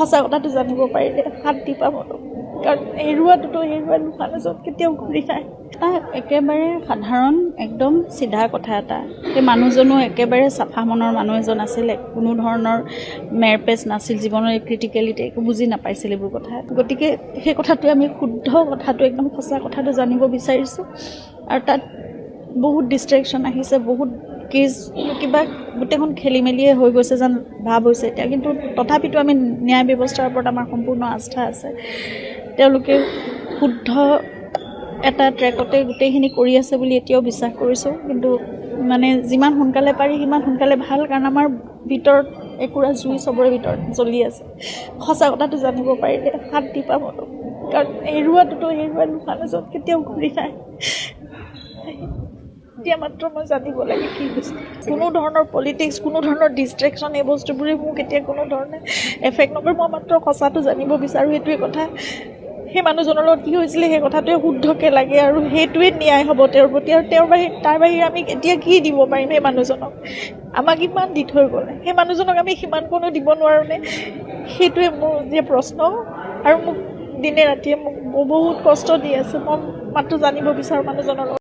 সঁচা কথাটো জানিব পাৰিলে শান্তি পাব কাৰণ হেৰুৱাটোতো হেৰুৱা মানুহজন কেতিয়াও ঘূৰি নাহে এটা একেবাৰে সাধাৰণ একদম চিধা কথা এটা। সেই মানুহজনো একেবাৰে চাফা মনৰ মানুহ এজন আছিলে। কোনো ধৰণৰ মেৰপেচ নাছিল জীৱনৰ ক্ৰিটিকেলিটি একো বুজি নাপাইছিল এইবোৰ কথা। গতিকে সেই কথাটোৱে আমি শুদ্ধ কথাটো একদম সঁচা কথাটো জানিব বিচাৰিছোঁ। আৰু তাত বহুত ডিষ্ট্ৰেকশ্যন আহিছে বহুত কেজ কিবা গোটেইখন খেলি মেলিয়ে হৈ গৈছে যেন ভাৱ হৈছে এতিয়া। কিন্তু তথাপিতো আমি ন্যায় ব্যৱস্থাৰ ওপৰত আমাৰ সম্পূৰ্ণ আস্থা আছে। তেওঁলোকে শুদ্ধ এটা ট্ৰেকতে গোটেইখিনি কৰি আছে বুলি এতিয়াও বিশ্বাস কৰিছোঁ। কিন্তু মানে যিমান সোনকালে পাৰি সিমান সোনকালে ভাল কাৰণ আমাৰ ভিতৰত একুৰা জুই চবৰে ভিতৰত জ্বলি আছে। সঁচা কথাটো জানিব পাৰিলে শান্তি পাব কাৰণ হেৰুৱাটোতো হেৰুৱা মানুহজন কেতিয়াও ঘূৰি নাহে এতিয়া মাত্ৰ মই জানিব লাগে কি হৈছে। কোনো ধৰণৰ পলিটিক্স কোনো ধৰণৰ ডিষ্ট্ৰেকশ্যন এই বস্তুবোৰে মোক এতিয়া কোনো ধৰণে এফেক্ট নকৰে। মই মাত্ৰ সঁচাটো জানিব বিচাৰোঁ সেইটোৱে কথা। সেই মানুহজনৰ লগত কি হৈছিলে সেই কথাটোৱে শুদ্ধকৈ লাগে আৰু সেইটোৱে ন্যায় হ'ব তেওঁৰ প্ৰতি। আৰু তেওঁৰ বাহিৰে তাৰ বাহিৰে আমি এতিয়া কি দিব পাৰিম সেই মানুহজনক? আমাক ইমান দি থৈ গ'লে। সেই মানুহজনক আমি সিমানকণো দিব নোৱাৰোঁনে সেইটোৱে মোৰ যে প্ৰশ্ন। আৰু মোক দিনে ৰাতিয়ে মোক বহুত কষ্ট দি আছে। মই মাত্ৰ জানিব বিচাৰোঁ মানুহজনৰ লগত।